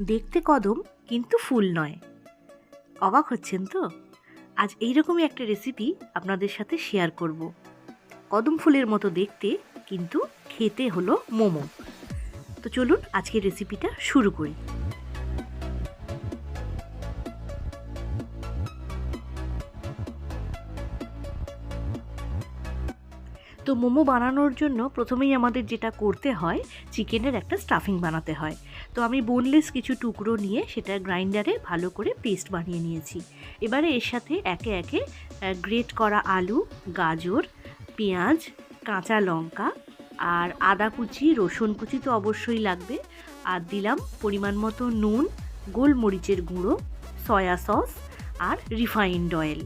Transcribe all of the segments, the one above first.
দেখতে কদম, কিন্তু ফুল নয়। অবাক হচ্ছেন তো? আজ এইরকমই একটা রেসিপি আপনাদের সাথে শেয়ার করব। কদম ফুলের মতো দেখতে, কিন্তু খেতে হলো মোমো। তো চলুন আজকের রেসিপিটা শুরু করি। তো মোমো বানানোর জন্য প্রথমেই আমাদের যেটা করতে হয়, চিকেনের একটা স্টাফিং বানাতে হয়। তো আমি বোনলেস কিছু টুকরো নিয়ে সেটা গ্রাইন্ডারে ভালো করে পেস্ট বানিয়ে নিয়েছি। এবারে এর সাথে একে একে গ্রেট করা আলু, গাজর, পেঁয়াজ, কাঁচা লঙ্কা আর আদা কুচি, রসুন কুচি তো অবশ্যই লাগবে। আর দিলাম পরিমাণ মতো নুন, গোলমরিচের গুঁড়ো সয়া সস আর রিফাইন্ড অয়েল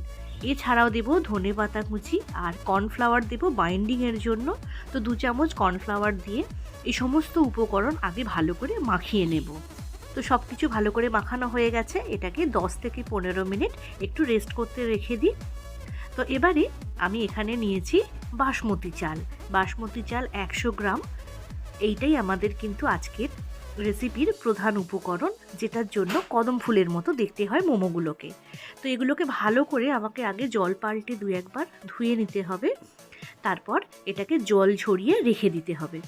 এছাড়াও দেবো ধনে পাতা কুচি আর কর্নফ্লাওয়ার দেবো বাইন্ডিংয়ের জন্য। তো দু চামচ কর্নফ্লাওয়ার দিয়ে এই সমস্ত উপকরণ আগে ভালো করে মাখিয়ে নেব। তো সব কিছু ভালো করে মাখানো হয়ে গেছে। এটাকে 10 থেকে পনেরো মিনিট একটু রেস্ট করতে রেখে দিই। তো এবারে আমি এখানে নিয়েছি বাসমতি চাল। বাসমতি চাল একশো গ্রাম। এইটাই আমাদের কিন্তু আজকের রেসিপির প্রধান উপকরণ, যেটার জন্য কদম ফুলের মতো দেখতে হয় মোমোগুলোকে। তো এগুলোকে ভালো করে আমাকে আগে জল পাল্টে দু একবার ধুয়ে নিতে হবে। তারপর এটাকে জল ঝরিয়ে রেখে দিতে হবে।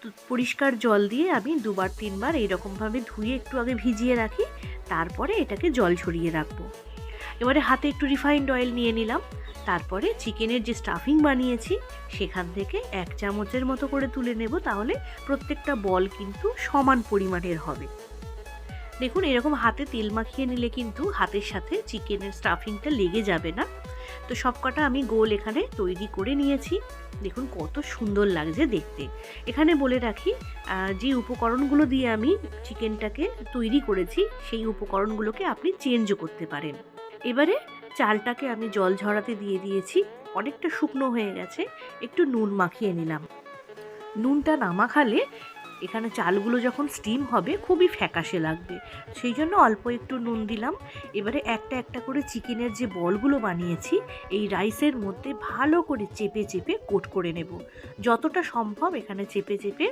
তো পরিষ্কার জল দিয়ে আমি দুবার তিনবার এইরকমভাবে ধুয়ে একটু আগে ভিজিয়ে রাখি। তারপরে এটাকে জল ছড়িয়ে রাখব। এবারে হাতে একটু রিফাইন্ড অয়েল নিয়ে নিলাম। তারপরে চিকেনের যে স্টাফিং বানিয়েছি, সেখান থেকে এক চামচের মতো করে তুলে নেব, তাহলে প্রত্যেকটা বল কিন্তু সমান পরিমাণের হবে। দেখুন, এরকম হাতে তেল মাখিয়ে নিলে কিন্তু হাতের সাথে চিকেনের স্টাফিংটা লেগে যাবে না। তো সবকটা আমি গোল এখানে তৈরি করে নিয়েছি। দেখুন, কত সুন্দর লাগছে দেখতে। এখানে বলে রাখি যে উপকরণগুলো দিয়ে আমি চিকেনটাকে তৈরি করেছি, সেই উপকরণগুলোকে আপনি চেঞ্জও করতে পারেন। এবারে চালটাকে আমি জল ঝরাতে দিয়ে দিয়েছি। অনেকটা শুকনো হয়ে গেছে। একটু নুন মাখিয়ে নিলাম। নুনটা না মাখালে এখানে চালগুলো যখন স্টিম হবে খুবই ফ্যাকাশে লাগবে। সেই জন্য অল্প একটু নুন দিলাম। এবারে একটা একটা করে চিকেনের যে বলগুলো বানিয়েছি, এই রাইসের মধ্যে ভালো করে চেপে চেপে কোট করে নেব। যতটা সম্ভব এখানে চেপে চেপে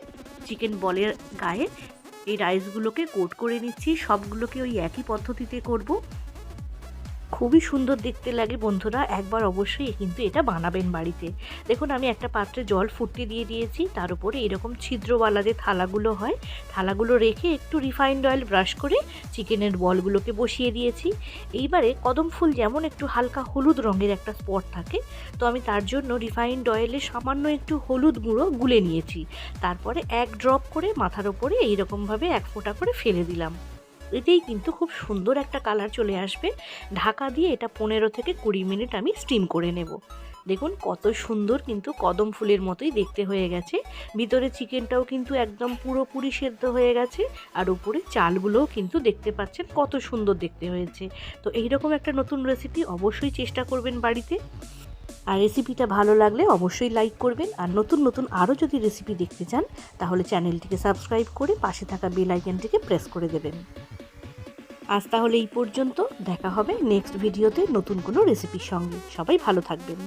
চিকেন বলের গায়ে এই রাইসগুলোকে কোট করে নিচ্ছি। সবগুলোকে ওই একই পদ্ধতিতে করব। খুবই সুন্দর দেখতে লাগে বন্ধুরা, একবার অবশ্যই কিন্তু এটা বানাবেন বাড়িতে। দেখুন, আমি একটা পাত্রে জল ফুটতে দিয়ে দিয়েছি, তার উপরে এরকম ছিদ্রওয়ালা যে থালাগুলো হয়। থালাগুলো রেখে একটু রিফাইন্ড অয়েল ব্রাশ করে চিকেনের বলগুলোকে বসিয়ে দিয়েছি। এইবারে কদম ফুল যেমন একটু হালকা হলুদ রঙের একটা স্পট থাকে, তো আমি তার জন্য রিফাইন্ড অয়েলে সামান্য একটু হলুদ গুঁড়ো গুলে নিয়েছি। তারপরে এক ড্রপ করে মাথার ওপরে এইরকমভাবে এক ফোঁটা করে ফেলে দিলাম। এতেই কিন্তু খুব সুন্দর একটা কালার চলে আসবে। ঢাকা দিয়ে এটা পনেরো থেকে কুড়ি মিনিট আমি স্টিম করে নেব। দেখুন কত সুন্দর কিন্তু কদম ফুলের মতোই দেখতে হয়ে গেছে। ভিতরে চিকেনটাও কিন্তু একদম পুরোপুরি সেদ্ধ হয়ে গেছে আর উপরে চালগুলোও কিন্তু দেখতে পাচ্ছেন কত সুন্দর দেখতে হয়েছে। তো এইরকম একটা নতুন রেসিপি অবশ্যই চেষ্টা করবেন বাড়িতে। আর রেসিপিটা ভালো লাগলে অবশ্যই লাইক করবেন। আর নতুন নতুন আরও যদি রেসিপি দেখতে চান, তাহলে চ্যানেলটিকে সাবস্ক্রাইব করে পাশে থাকা বেল আইকনটিকে প্রেস করে দেবেন। আজ তাহলে এই পর্যন্ত। দেখা হবে নেক্সট ভিডিওতে নতুন কোনো রেসিপির সঙ্গে। সবাই ভালো থাকবেন।